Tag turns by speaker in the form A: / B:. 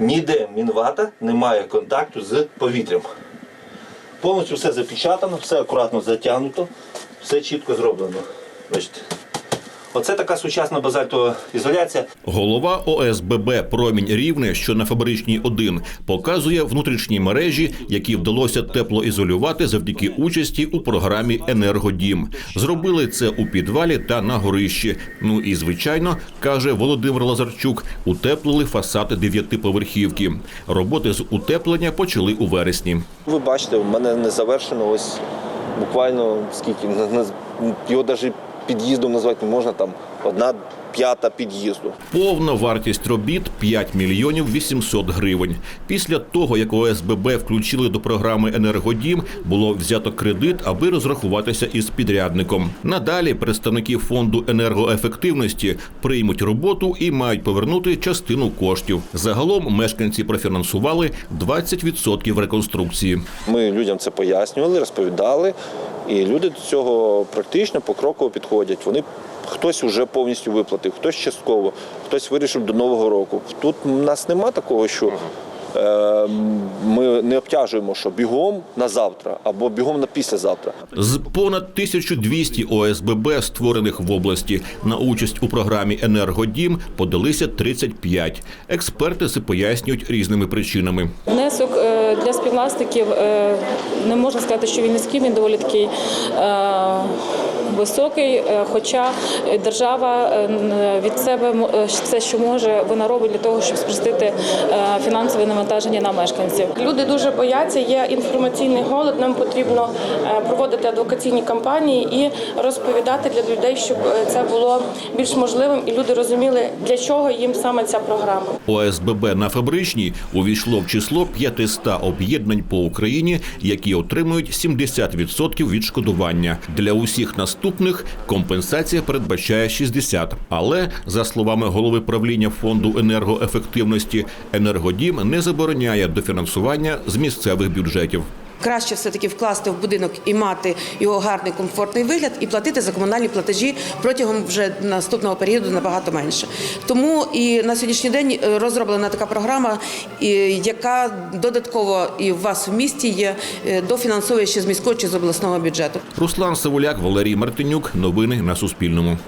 A: Ніде мінвата не має контакту з повітрям. Повністю все запечатано, все акуратно затягнуто, все чітко зроблено. Бачите. Оце така сучасна базальтова ізоляція.
B: Голова ОСББ Промінь Рівне, що на фабричній 1, показує внутрішні мережі, які вдалося теплоізолювати завдяки участі у програмі Енергодім. Зробили це у підвалі та на горищі. Ну і звичайно, каже Володимир Лазарчук, утеплили фасад дев'ятиповерхівки. Роботи з утеплення почали у вересні.
A: Ви бачите, в мене не завершено ось буквально скільки його навіть під'їздом назвати не можна там одна п'ята під'їзду.
B: Повна вартість робіт 5 мільйонів 800 гривень. Після того, як ОСББ включили до програми Енергодім, було взято кредит, аби розрахуватися із підрядником. Надалі представники фонду енергоефективності приймуть роботу і мають повернути частину коштів. Загалом мешканці профінансували 20% реконструкції.
A: Ми людям це пояснювали, розповідали, і люди до цього практично покроково підходять. Вони хтось вже повністю виплатив, хтось частково, хтось вирішив до нового року. Тут у нас нема такого, що. е, Ми не обтяжуємо, що бігом на завтра або бігом на післязавтра.
B: З понад 1200 ОСББ, створених в області, на участь у програмі Енергодім подалися 35. Експерти це пояснюють різними причинами.
C: Внесок для співвласників е, не можна сказати, що він низький, він доволі такий е, високий. е, Хоча держава е, від себе все, що може, вона робить для того, щоб спростити е, фінансове навантаження на мешканців.
D: Люди дуже бояться, є інформаційний голод. Нам потрібно проводити адвокаційні кампанії і розповідати для людей, щоб це було більш можливим, і люди розуміли, для чого їм саме ця програма.
B: ОСББ на Фабричній увійшло в число 500 об'єднань по Україні, які отримують 70% відшкодування. Для усіх наступних компенсація передбачає 60%. Але за словами голови правління фонду енергоефективності, енергодім не забороняє дофінансування з місцевих бюджетів.
E: Краще все-таки вкласти в будинок і мати його гарний комфортний вигляд, і платити за комунальні платежі протягом вже наступного періоду набагато менше. Тому і на сьогоднішній день е, розроблена така програма, яка додатково і у вас в місті є е, дофінансує ще з міського чи з обласного бюджету.
B: Руслан Савуляк, Валерій Мартинюк. Новини на Суспільному.